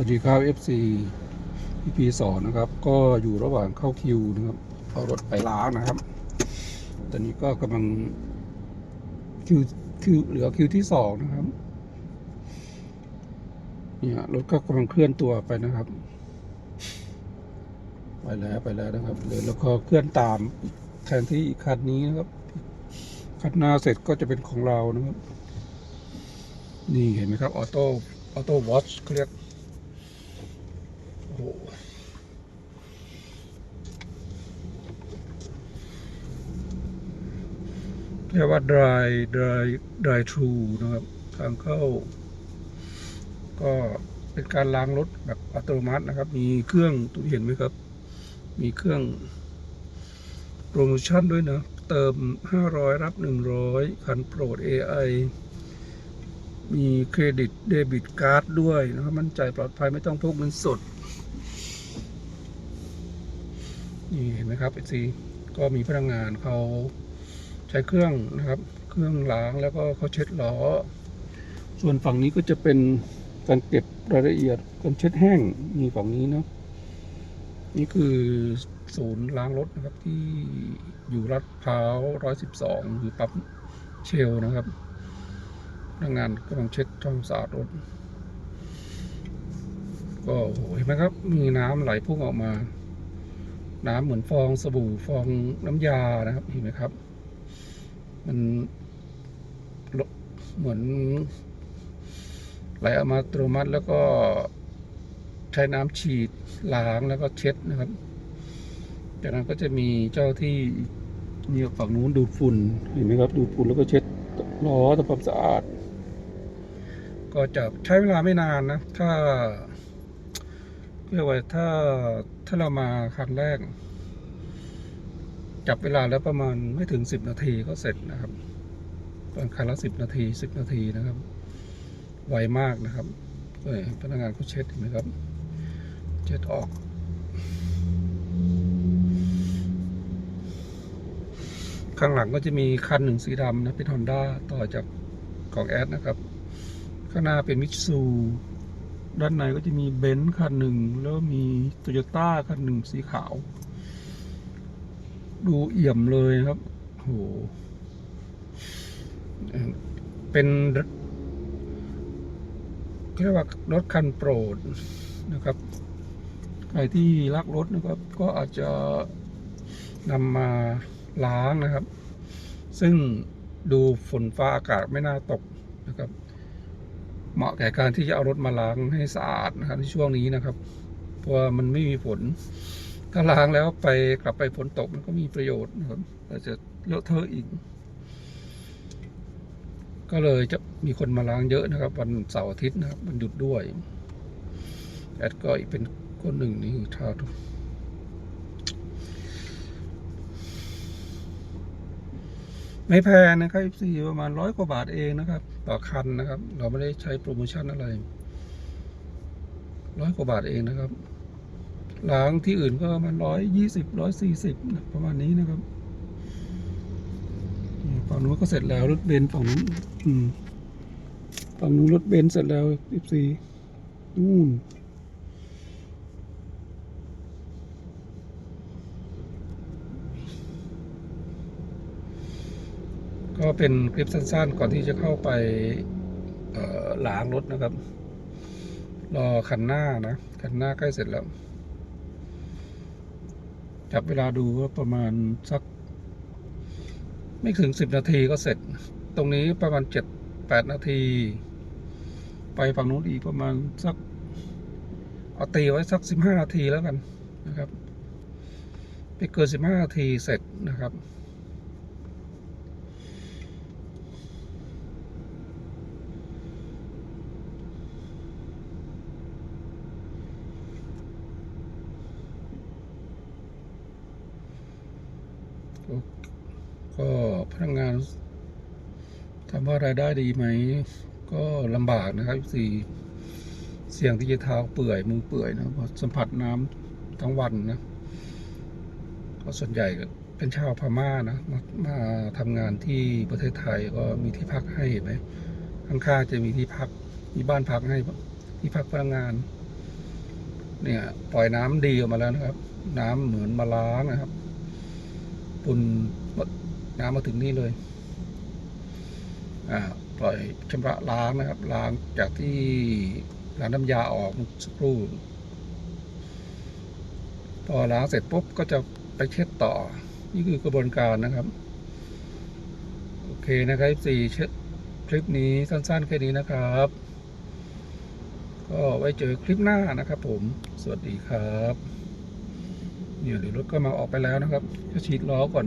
วัสดีครับ FC EP สองนะครับ ก็อยู่ระหว่างเข้าคิวนะครับเอารถไปล้างนะครับ ตอนนี้ก็กำลังคิวคิวเหลือคิวที่สองนะครับเนี่ยรถก็กำลังเคลื่อนตัวไปนะครับ ไปแล้วไปแล้วนะครับเดี๋ยแล้วก็เคลื่อนตามแทนที่อีกคันนี้นะครับคันหน้าเสร็จก็จะเป็นของเรานะครับ นี่เห็นไหมครับออโต้ออโต้วอชเขาเรียก โอ้โหเรียกว่า dry dry dry true นะครับ ทางเข้า ก็เป็นการล้างรถแบบอัตโนมัตินะครับ มีเครื่องตัวเห็นไหมครับ มีเครื่องโปรโมชั่นด้วยนะ เติม 500 รับ 100คันโปรด AI มีเครดิตเดบิตการ์ดด้วยนะครับ มั่นใจปลอดภัยไม่ต้องพกเงินสด นี่เห็นไหมครับไอซีก็มีพนักงานเขา ใช้เครื่องนะครับ เครื่องล้างแล้วก็เขาเช็ดล้อ ส่วนฝั่งนี้ก็จะเป็นการเก็บรายละเอียดการเช็ดแห้งมีฝั่งนี้เนาะนี่คือศูนย์ล้างรถนะครับที่อยู่รัดพร้าวร้อยสิบสองอยู่ปั๊บเชลนะครับพนักงานกำลังเช็ดช่องสะอาดรถ ก็โอ้โหเห็นไหมครับ มีน้ำไหลพุ่งออกมา น้ำเหมือนฟองสบู่ฟองน้ำยานะครับเห็นไหมครับ มันเหมือนไหลออกมาอัตโนมัติแล้วก็ใช้น้ำฉีดล้างแล้วก็เช็ดนะครับ จากนั้นก็จะมีเจ้าที่เนี่ยฝั่งนู้นดูดฝุ่นเห็นไหมครับ ดูดฝุ่นแล้วก็เช็ดล้อทำความสะอาด ก็จะใช้เวลาไม่นานนะ ถ้าเรียกว่าถ้าถ้าเรามาครั้งแรก จับเวลาแล้วประมาณไม่ถึงสิบนาทีก็เสร็จนะครับตอนคันละสิบนาทีสิบนาทีนะครับ ไวมากนะครับเอ้ยพนักงานเขาเช็ดเห็นไหมครับ เช็ดออก ข้างหลังก็จะมีคันหนึ่งสีดำนะเป็นฮอนด้าต่อจากของแอดนะครับ ข้างหน้าเป็นมิตซูด้านในก็จะมีเบนซ์คันหนึ่งแล้วมีโตโยต้าคันหนึ่งสีขาว ดูเอี่ยมเลยครับโหเอ่อเป็นเรียกว่ารถคันโปรดนะครับ ใครที่รักรถนะครับ ก็อาจจะนำมาล้างนะครับ ซึ่งดูฝนฟ้าอากาศไม่น่าตกนะครับ เหมาะแก่การที่จะเอารถมาล้างให้สะอาดนะครับในช่วงนี้นะครับ เพราะว่ามันไม่มีฝน ถ้าล้างแล้วไปกลับไปฝนตกมันก็มีประโยชน์นะครับอาจจะเลอะเทอะอีก ก็เลยจะมีคนมาล้างเยอะนะครับ วันเสาร์อาทิตย์นะครับมันหยุดด้วยแอดก็อีกเป็นคนหนึ่งนี่คือทาทุกไม่แพงนะครับสี่ประมาณร้อยกว่าบาทเองนะครับ ต่อคันนะครับ เราไม่ได้ใช้โปรโมชั่นอะไรร้อยกว่าบาทเองนะครับ ล้างที่อื่นก็ประมาณร้อยยี่สิบร้อยสี่สิบประมาณนี้นะครับฝั่งนู้นก็เสร็จแล้วรถเบนซ์ฝั่งนู้นฝั่งนู้นรถเบนซ์เสร็จแล้วสิบสี่นู่นก็เป็นคลิปสั้นๆ ก่อนที่จะเข้าไปล้างรถนะครับ รอคันหน้านะ คันหน้าใกล้เสร็จแล้ว จับเวลาดูว่าประมาณสัก ไม่ถึงสิบนาทีก็เสร็จ ตรงนี้ประมาณเจ็ดแปดนาที ไปฝั่งนู้นอีกประมาณสักเอาตีไว้สักสิบห้านาทีแล้วกันนะครับไม่เกินสิบห้านาทีเสร็จนะครับ ก็พนักงานถามว่ารายได้ดีไหม ก็ลำบากนะครับสี่เสี่ยงที่จะเท้าเปื่อยมือเปื่อยนะสัมผัสน้ำทั้งวันนะก็ส่วนใหญ่เป็นชาวพม่านะมามาทำงานที่ประเทศไทยก็มีที่พักให้เห็นไหมข้างๆจะมีที่พักมีบ้านพักให้ที่พักพนักงาน เนี่ยปล่อยน้ำดีออกมาแล้วนะครับ น้ำเหมือนมาล้างนะครับ ปุ่น น้ำมาถึงนี่เลยอ่าปล่อยชำระล้างนะครับ ล้างจากที่ล้างน้ำยาออกสักครู่พอล้างเสร็จปุ๊บก็จะไปเช็ดต่อ นี่คือกระบวนการนะครับ โอเคนะครับสี่เช็ดคลิปนี้สั้น ๆ แค่นี้นะครับ ก็ไว้เจอคลิปหน้านะครับผม สวัสดีครับ เนี่ยเดี๋ยวรถก็มาออกไปแล้วนะครับก็ฉีดล้อก่อน